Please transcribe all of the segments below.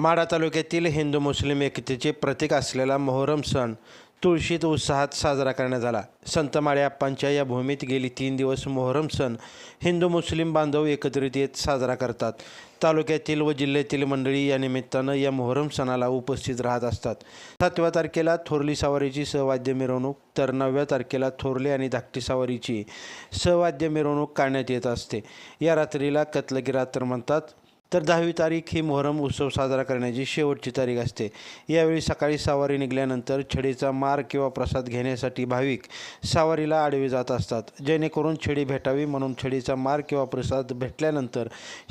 माढा तालुक्यातील हिंदू मुस्लिम एकतेचे प्रतीक असलेला मोहरम सण तुळशीत उत्साहात साजरा करण्यात आला. संत माळे या भूमीत गेली तीन दिवस मोहरम सण हिंदू मुस्लिम बांधव एकत्रित येत साजरा करतात. तालुक्यातील व जिल्ह्यातील मंडळी या निमित्तानं या मोहरम सणाला उपस्थित राहत असतात. सातव्या तारखेला थोरली सवारीची सहवाद्य मिरवणूक तर नवव्या तारखेला थोरली आणि धाकटी सवारीची सहवाद्य मिरवणूक काढण्यात येत असते. या रात्रीला कतलगी रात्र म्हणतात तर दहावी तारीख ही मोहरम उत्सव साजरा करण्याची शेवटची तारीख असते. यावेळी सकाळी सवारी निघाल्यानंतर छडीचा मार किंवा प्रसाद घेण्यासाठी भाविक सवारीला आडवे जात असतात. जेणेकरून छडी भेटावी म्हणून छडीचा मार किंवा प्रसाद भेटल्यानंतर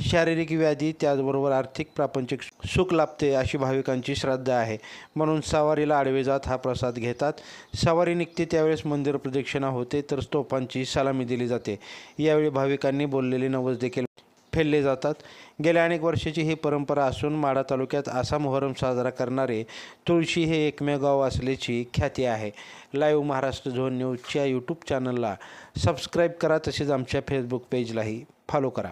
शारीरिक व्याधी त्याचबरोबर आर्थिक प्रापंचिक सुख लाभते अशी भाविकांची श्रद्धा आहे. म्हणून सवारीला आडवे जात हा प्रसाद घेतात. सवारी निघते त्यावेळेस मंदिर प्रदक्षिणा होते तर स्तोपांची सलामी दिली जाते. यावेळी भाविकांनी बोललेली नवस देखील फेडले जातात. गेल्या अनेक वर्षाची ही परंपरा असून माढा तालुक्यात असा मोहरम साजरा करणारे तुळशी हे एकमेव गाव असल्याची ख्याती आहे. लाईव्ह महाराष्ट्र झोन न्यूजच्या यूट्यूब चॅनलला सबस्क्राईब करा तसेच आमच्या फेसबुक पेजलाही फॉलो करा.